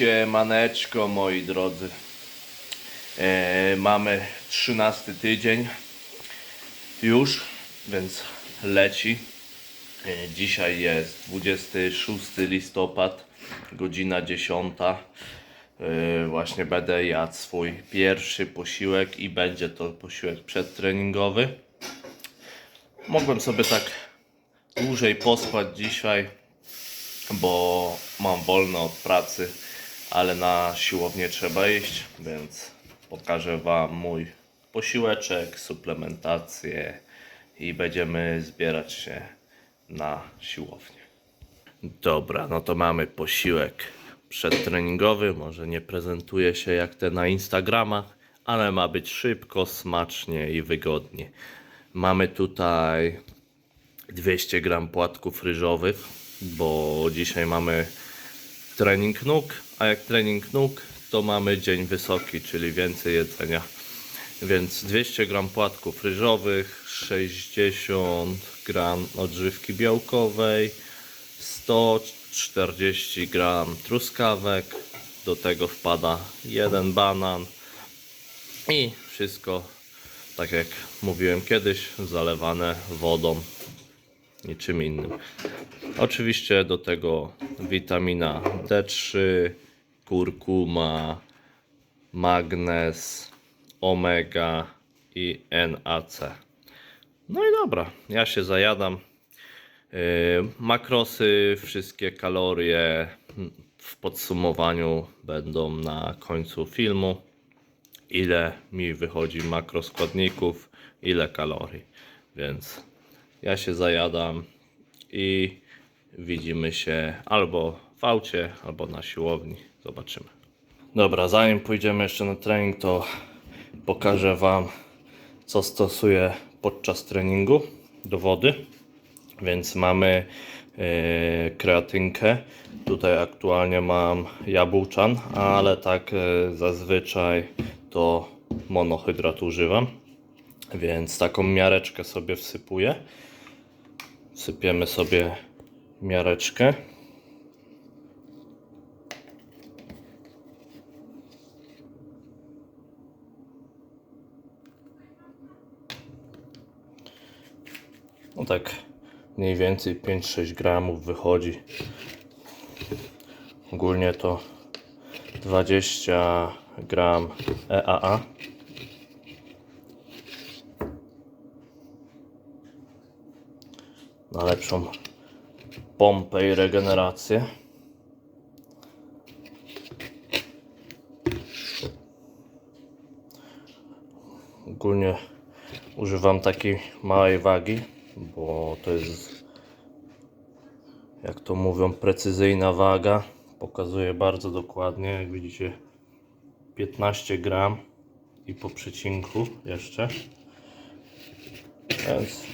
Siemaneczko moi drodzy. E, mamy 13 tydzień już, więc leci. E, dzisiaj jest 26 listopad, godzina 10. E, właśnie będę jadł swój pierwszy posiłek i będzie to posiłek przedtreningowy. Mogłem sobie tak dłużej pospać dzisiaj, bo mam wolne od pracy, ale na siłownię trzeba iść, więc pokażę Wam mój posiłeczek, suplementację i będziemy zbierać się na siłownię. Dobra, no to mamy posiłek przedtreningowy, może nie prezentuje się jak te na Instagramach, ale ma być szybko, smacznie i wygodnie. Mamy tutaj 200 gram płatków ryżowych, bo dzisiaj mamy trening nóg, a jak trening nóg, to mamy dzień wysoki, czyli więcej jedzenia. Więc 200 gram płatków ryżowych, 60 gram odżywki białkowej, 140 gram truskawek, do tego wpada jeden banan i wszystko, tak jak mówiłem kiedyś, zalewane wodą niczym innym. Oczywiście do tego witamina D3, kurkuma, magnez, omega i NAC. No i dobra, ja się zajadam. Yy, makrosy, wszystkie kalorie w podsumowaniu będą na końcu filmu. Ile mi wychodzi makroskładników, ile kalorii. Więc ja się zajadam i widzimy się albo w aucie, albo na siłowni. Zobaczymy. Dobra, zanim pójdziemy jeszcze na trening, to pokażę Wam, co stosuję podczas treningu do wody. Więc mamy e, kreatynkę. Tutaj aktualnie mam jabłczan, ale tak e, zazwyczaj to monohydrat używam. Więc taką miareczkę sobie wsypuję. Sypiemy sobie miareczkę. No tak mniej więcej 5-6 gramów wychodzi. Ogólnie to 20 gram EAA. na lepszą pompę i regenerację. Ogólnie używam takiej małej wagi, bo to jest, jak to mówią, precyzyjna waga. Pokazuje bardzo dokładnie, jak widzicie, 15 gram i po przecinku jeszcze. Więc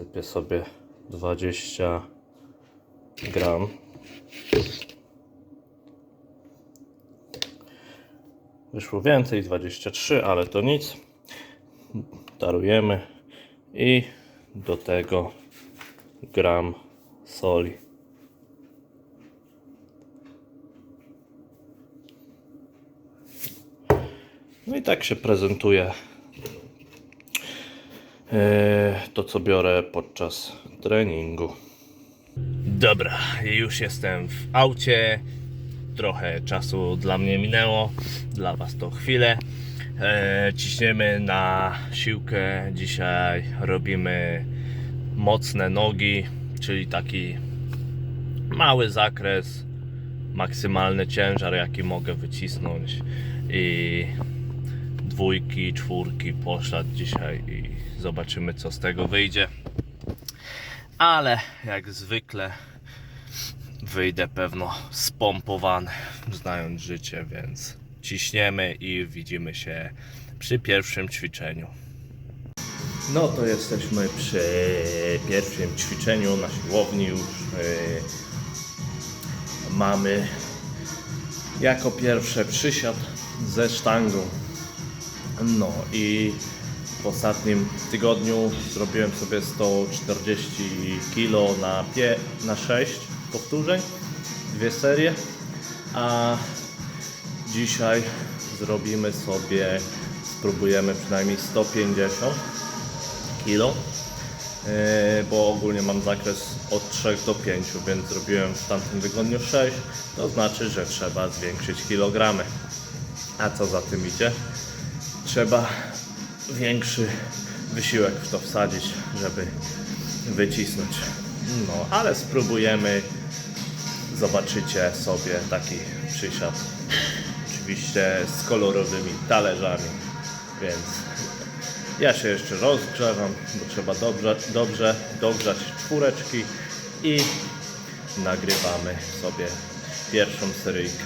Sypię sobie 20 gram. Wyszło więcej, 23, ale to nic. Darujemy i do tego gram soli. No i tak się prezentuje e, to, co biorę podczas treningu. Dobra, już jestem w aucie. Trochę czasu dla mnie minęło, dla Was to chwilę. E, ciśniemy na siłkę. Dzisiaj robimy mocne nogi, czyli taki mały zakres, maksymalny ciężar, jaki mogę wycisnąć. I dwójki, czwórki poszedł dzisiaj i zobaczymy co z tego wyjdzie. Ale jak zwykle wyjdę pewno spompowany, znając życie, więc ciśniemy i widzimy się przy pierwszym ćwiczeniu. No to jesteśmy przy pierwszym ćwiczeniu na siłowni już. Yy, mamy jako pierwsze przysiad ze sztangą. No i w ostatnim tygodniu zrobiłem sobie 140 kg na, pie, na 6 powtórzeń, dwie serie. A dzisiaj zrobimy sobie, spróbujemy przynajmniej 150 kilo, Yy, bo ogólnie mam zakres od 3 do 5, więc zrobiłem w tamtym tygodniu 6, to znaczy, że trzeba zwiększyć kilogramy. A co za tym idzie? Trzeba większy wysiłek w to wsadzić, żeby wycisnąć. No, ale spróbujemy. Zobaczycie sobie taki przysiad. Oczywiście z kolorowymi talerzami, więc ja się jeszcze rozgrzewam, bo trzeba dobrze, dobrze dogrzać czwóreczki i nagrywamy sobie pierwszą seryjkę.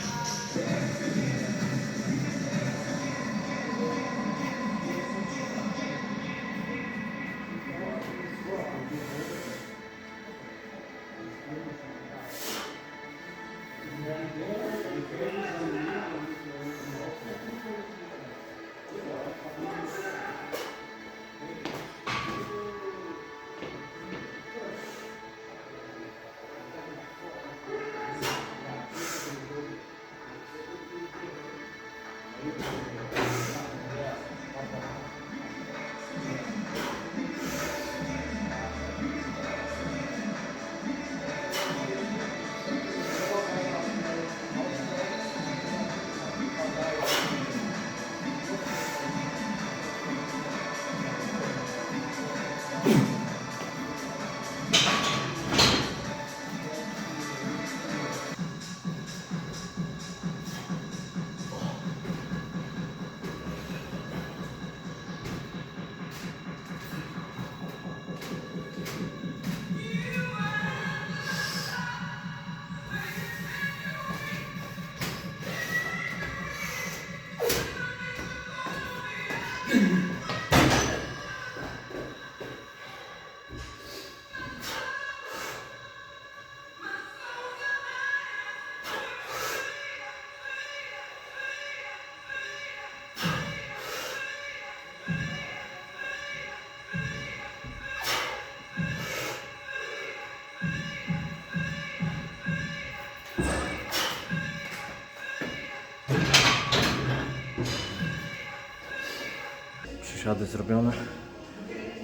Przysiady zrobione.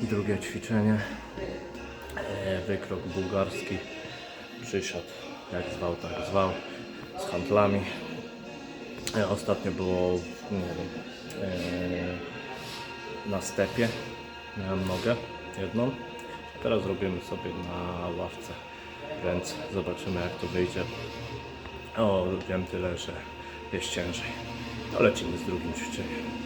Drugie ćwiczenie. E, Wykrok bułgarski. Przysiad, jak zwał, tak zwał. Z handlami. E, Ostatnio było, e, na stepie. Miałem nogę jedną. Teraz robimy sobie na ławce. Więc zobaczymy jak to wyjdzie. O, wiem tyle, że jest ciężej. To lecimy z drugim ćwiczeniem.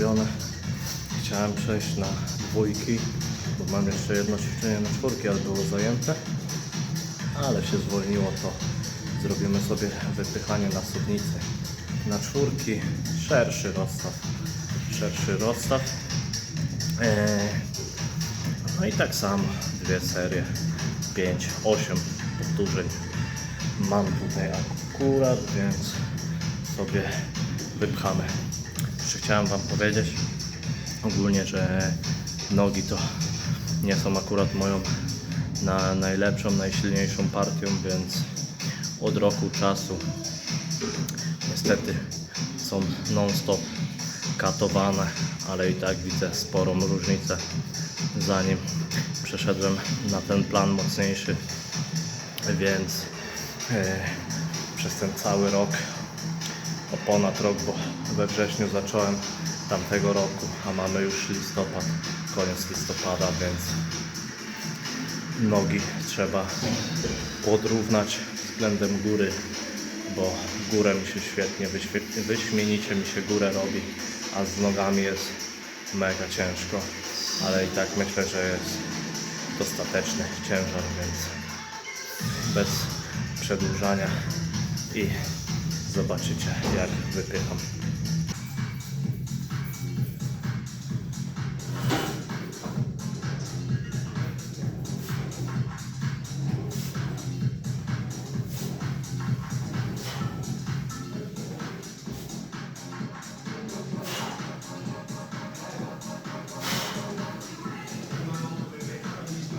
Zrobione. Chciałem przejść na dwójki, bo mam jeszcze jedno ćwiczenie na czwórki, ale było zajęte. Ale się zwolniło to. Zrobimy sobie wypychanie na sudnicy. Na czwórki szerszy rozstaw. Szerszy rozstaw. Eee, no i tak samo dwie serie. 5, 8 powtórzeń. Mam tutaj akurat, więc sobie wypchamy. Chciałem Wam powiedzieć ogólnie, że nogi to nie są akurat moją na najlepszą, najsilniejszą partią, więc od roku czasu niestety są non-stop katowane, ale i tak widzę sporą różnicę zanim przeszedłem na ten plan mocniejszy, więc e, przez ten cały rok, o ponad rok, bo we wrześniu zacząłem tamtego roku, a mamy już listopad, koniec listopada, więc nogi trzeba podrównać względem góry, bo górę mi się świetnie, wyśmienicie mi się górę robi, a z nogami jest mega ciężko, ale i tak myślę, że jest dostateczny ciężar, więc bez przedłużania i zobaczycie jak wypycham.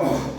Oh.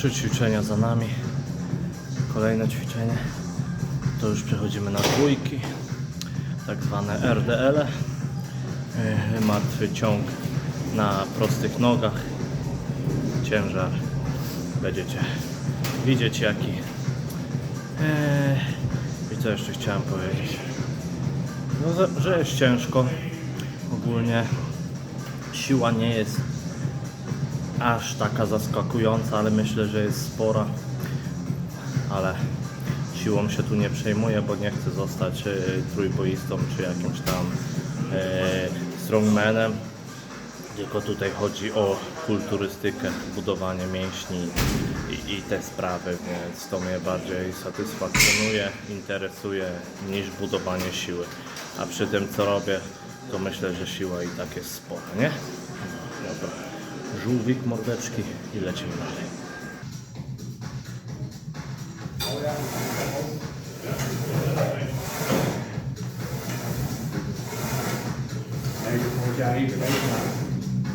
Trzy ćwiczenia za nami. Kolejne ćwiczenie. To już przechodzimy na dwójki, tak zwane RDL. -e. Martwy ciąg na prostych nogach. Ciężar będziecie widzieć jaki. Eee, I co jeszcze chciałem powiedzieć? No, że jest ciężko. Ogólnie siła nie jest aż taka zaskakująca, ale myślę, że jest spora. Ale siłą się tu nie przejmuję, bo nie chcę zostać e, trójboistą czy jakimś tam e, strongmanem. Tylko tutaj chodzi o kulturystykę, budowanie mięśni i, i te sprawy, więc to mnie bardziej satysfakcjonuje, interesuje niż budowanie siły. A przy tym co robię, to myślę, że siła i tak jest spora, nie? Żółwik, mordeczki i lecimy dalej.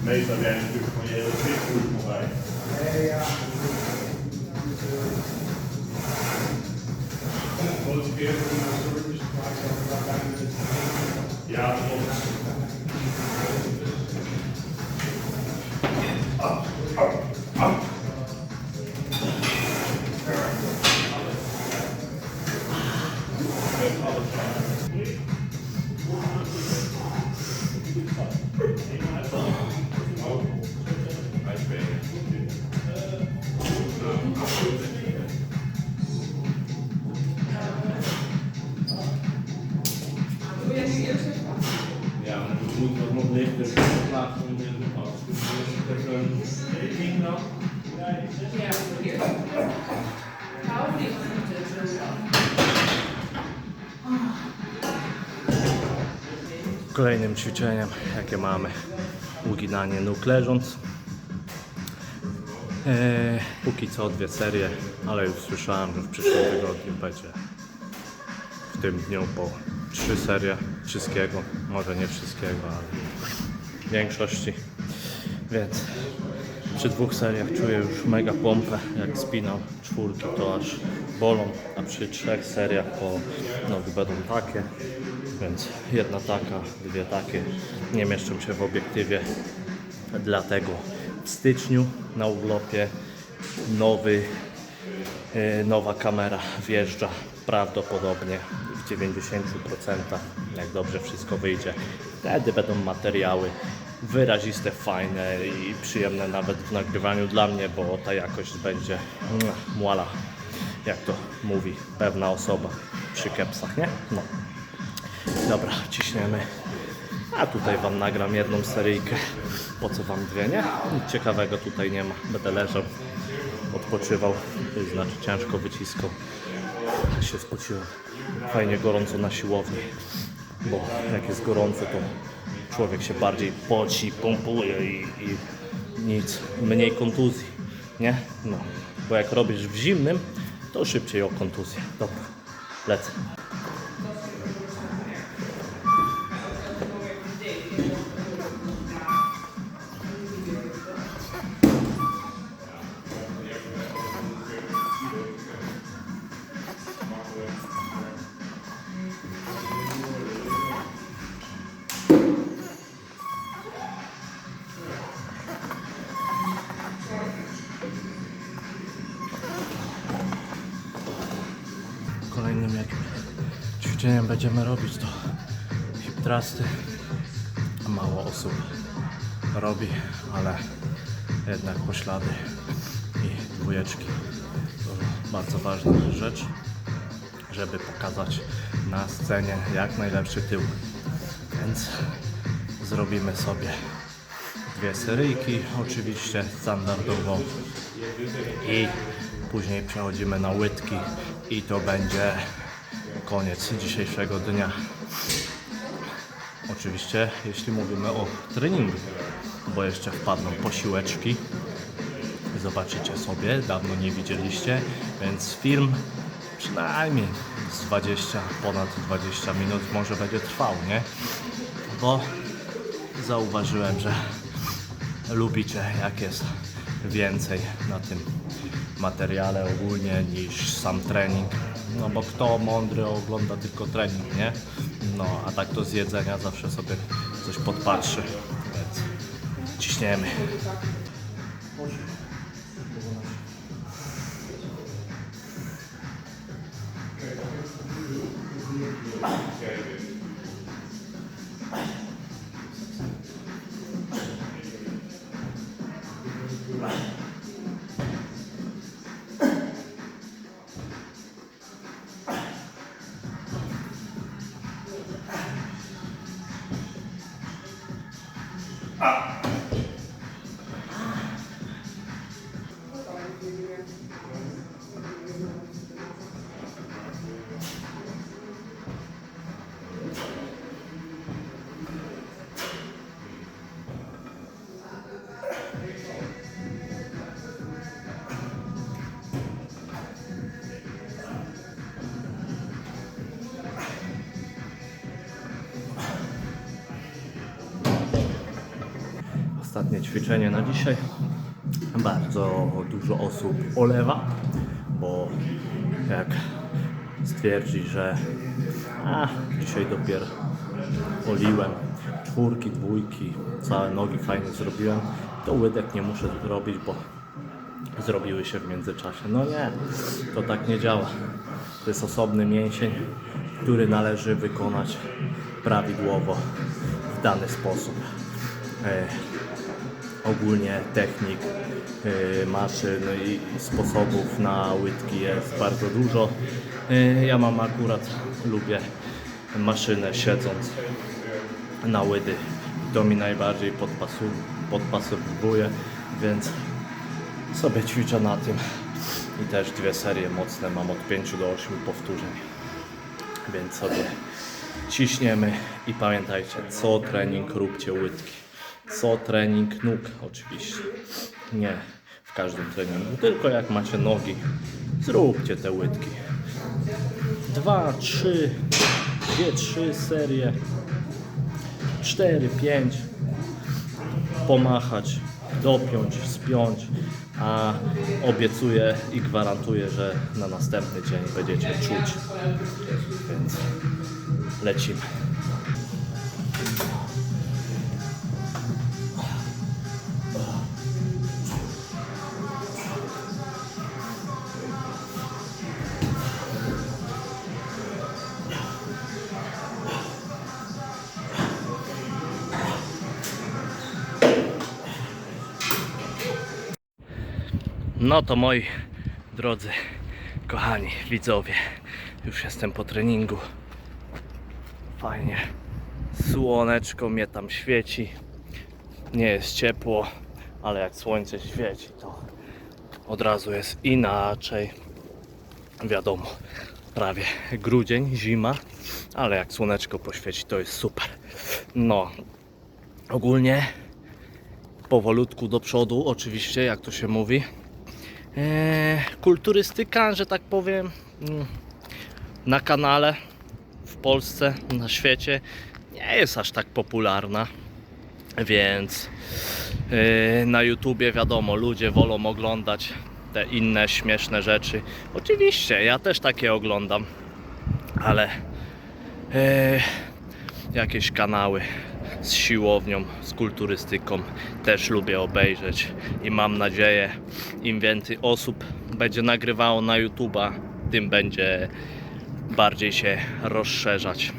Meestal je natuurlijk van je hele pitgroep nog bij. Nee, ja. Ja, het moet nog de. Dus. Ja, hier. Hou niet zo. Kolejnym ćwiczeniem, jakie mamy, uginanie nóg leżąc. Eee, póki co dwie serie, ale już słyszałem, że w przyszłym tygodniu będzie w tym dniu po trzy serie wszystkiego. Może nie wszystkiego, ale większości. Więc przy dwóch seriach czuję już mega pompę. Jak spinam czwórki, to aż bolą, a przy trzech seriach po nogi będą takie. Więc jedna taka, dwie takie. Nie mieszczą się w obiektywie. Dlatego w styczniu na urlopie nowy, e, nowa kamera wjeżdża prawdopodobnie 90%, jak dobrze wszystko wyjdzie. Wtedy będą materiały wyraziste, fajne i przyjemne nawet w nagrywaniu dla mnie, bo ta jakość będzie mua, muala, jak to mówi pewna osoba przy kepsach, nie? No. Dobra, ciśniemy. A tutaj Wam nagram jedną seryjkę. Po co Wam dwie, nie? Ciekawego tutaj nie ma. Będę leżał, odpoczywał, to znaczy ciężko wyciskał. się spociłem. Fajnie gorąco na siłowni, bo jak jest gorąco, to człowiek się bardziej poci, pompuje i, i nic, mniej kontuzji, nie? No, bo jak robisz w zimnym, to szybciej o kontuzję. Dobra, lecę. Thrusty. Mało osób robi, ale jednak poślady i dwójeczki to bardzo ważna rzecz, żeby pokazać na scenie jak najlepszy tył. Więc zrobimy sobie dwie seryjki, oczywiście standardowo i później przechodzimy na łydki i to będzie koniec dzisiejszego dnia. Oczywiście jeśli mówimy o treningu, bo jeszcze wpadną posiłeczki. Zobaczycie sobie, dawno nie widzieliście, więc film przynajmniej z 20, ponad 20 minut może będzie trwał, nie? Bo zauważyłem, że lubicie jak jest więcej na tym materiale ogólnie niż sam trening. No bo kto mądry ogląda tylko trening, nie? No a tak to z jedzenia zawsze sobie coś podpatrzy, więc ciśniemy. Ostatnie ćwiczenie na dzisiaj. Bardzo dużo osób olewa, bo jak stwierdzi, że a, dzisiaj dopiero oliłem czwórki, dwójki, całe nogi fajnie zrobiłem, to łydek nie muszę zrobić, bo zrobiły się w międzyczasie. No nie, to tak nie działa. To jest osobny mięsień, który należy wykonać prawidłowo w dany sposób. Ogólnie technik, y, maszyn i sposobów na łydki jest bardzo dużo. Y, Ja mam akurat, lubię maszynę siedząc na łydy. To mi najbardziej podpasu, podpasowuje, więc sobie ćwiczę na tym. I też dwie serie mocne mam od 5 do 8 powtórzeń. Więc sobie ciśniemy i pamiętajcie, co trening róbcie łydki. Co trening nóg oczywiście. Nie w każdym treningu, tylko jak macie nogi, zróbcie te łydki. Dwa, trzy, dwie, trzy serie, cztery, pięć, pomachać, dopiąć, spiąć, a obiecuję i gwarantuję, że na następny dzień będziecie czuć. Więc lecimy. No to moi drodzy, kochani widzowie, już jestem po treningu. Fajnie. Słoneczko mnie tam świeci. Nie jest ciepło, ale jak słońce świeci, to od razu jest inaczej. Wiadomo, prawie grudzień, zima, ale jak słoneczko poświeci, to jest super. No, ogólnie powolutku do przodu, oczywiście, jak to się mówi. Eee, kulturystyka, że tak powiem, mm, na kanale w Polsce, na świecie nie jest aż tak popularna, więc yy, na YouTubie wiadomo, ludzie wolą oglądać te inne śmieszne rzeczy. Oczywiście, ja też takie oglądam, ale yy, jakieś kanały z siłownią, z kulturystyką też lubię obejrzeć i mam nadzieję, im więcej osób będzie nagrywało na YouTuba, tym będzie bardziej się rozszerzać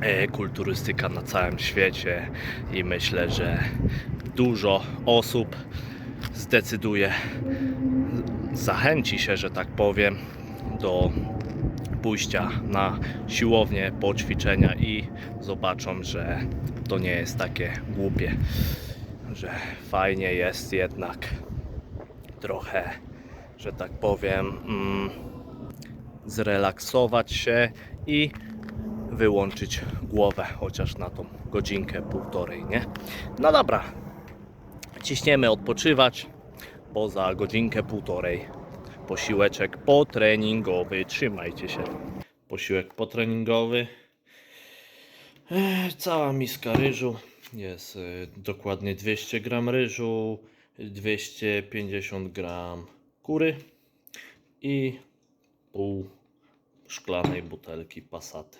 e, kulturystyka na całym świecie i myślę, że dużo osób zdecyduje, zachęci się, że tak powiem, do pójścia na siłownię, poćwiczenia i zobaczą, że to nie jest takie głupie, że fajnie jest jednak trochę, że tak powiem, mm, zrelaksować się i wyłączyć głowę chociaż na tą godzinkę, półtorej, nie? No dobra, ciśniemy odpoczywać, bo za godzinkę, półtorej posiłeczek potreningowy, trzymajcie się. Posiłek potreningowy, cała miska ryżu, jest y, dokładnie 200 gram ryżu, 250 gram kury i pół szklanej butelki pasaty.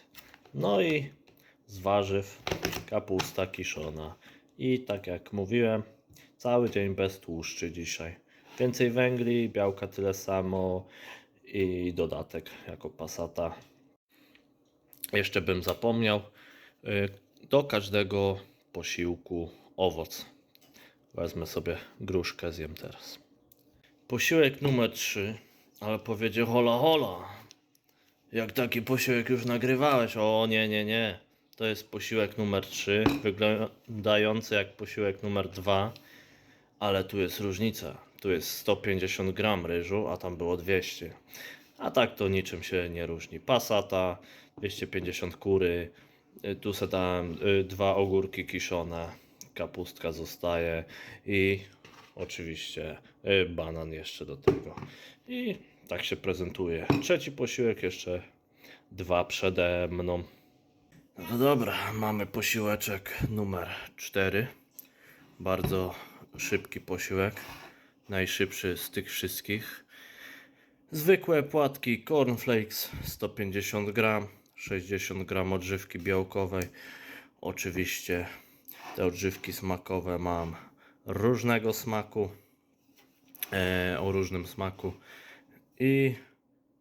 No i z warzyw kapusta kiszona. I tak jak mówiłem, cały dzień bez tłuszczy dzisiaj. Więcej węgli, białka tyle samo i dodatek jako pasata. Jeszcze bym zapomniał, y, do każdego posiłku owoc. Wezmę sobie gruszkę, zjem teraz. Posiłek numer 3, ale powiedzie hola hola. Jak taki posiłek już nagrywałeś? O nie, nie, nie. To jest posiłek numer 3, wyglądający jak posiłek numer 2, ale tu jest różnica. Tu jest 150 gram ryżu, a tam było 200. A tak to niczym się nie różni. Pasata, 250 kury, y, tu se dałem y, dwa ogórki kiszone, kapustka zostaje i oczywiście y, banan jeszcze do tego. I tak się prezentuje. Trzeci posiłek, jeszcze dwa przede mną. No dobra, mamy posiłeczek numer 4. Bardzo szybki posiłek. Najszybszy z tych wszystkich. Zwykłe płatki cornflakes 150 gram, 60 gram odżywki białkowej. Oczywiście te odżywki smakowe mam różnego smaku, e, o różnym smaku i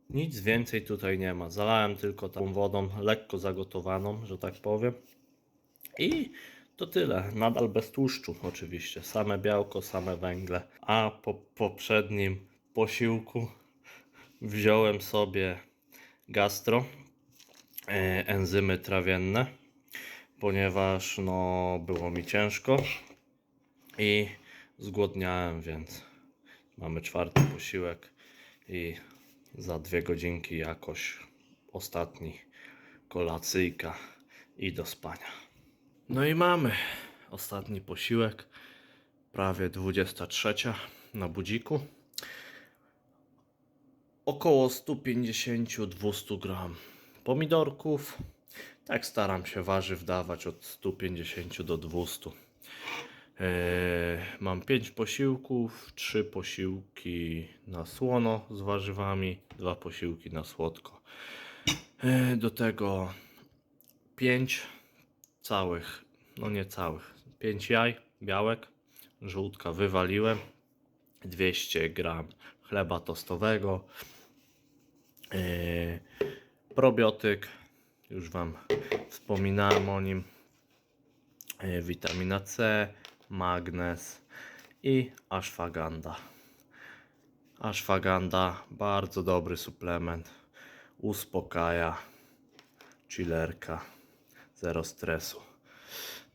nic więcej tutaj nie ma. Zalałem tylko tą wodą lekko zagotowaną, że tak powiem. I to tyle. Nadal bez tłuszczu oczywiście. Same białko, same węgle. A po poprzednim posiłku wziąłem sobie gastro, e, enzymy trawienne, ponieważ no, było mi ciężko i zgłodniałem, więc mamy czwarty posiłek i za dwie godzinki jakoś ostatni kolacyjka i do spania. No i mamy ostatni posiłek, prawie 23 na budziku. Około 150-200 gram pomidorków. Tak staram się warzyw dawać od 150 do 200. Eee, mam 5 posiłków, 3 posiłki na słono z warzywami, 2 posiłki na słodko. Eee, do tego 5 całych, no nie całych, 5 jaj, białek, żółtka wywaliłem, 200 gram chleba tostowego, eee, probiotyk, już Wam wspominałem o nim, e, witamina C, magnez i ashwagandha. Ashwagandha, bardzo dobry suplement, uspokaja, chillerka, zero stresu.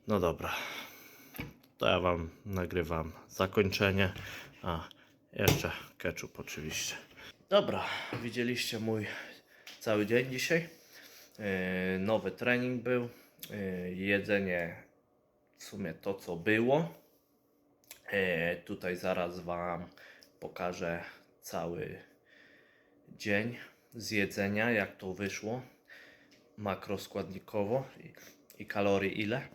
No dobra, to ja Wam nagrywam zakończenie, a jeszcze ketchup oczywiście. Dobra, widzieliście mój cały dzień dzisiaj. E, Nowy trening był. E, Jedzenie w sumie to co było. E, Tutaj zaraz Wam pokażę cały dzień z jedzenia, jak to wyszło makroskładnikowo i, i kalorii ile.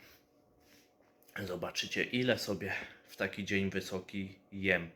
Zobaczycie ile sobie w taki dzień wysoki jem.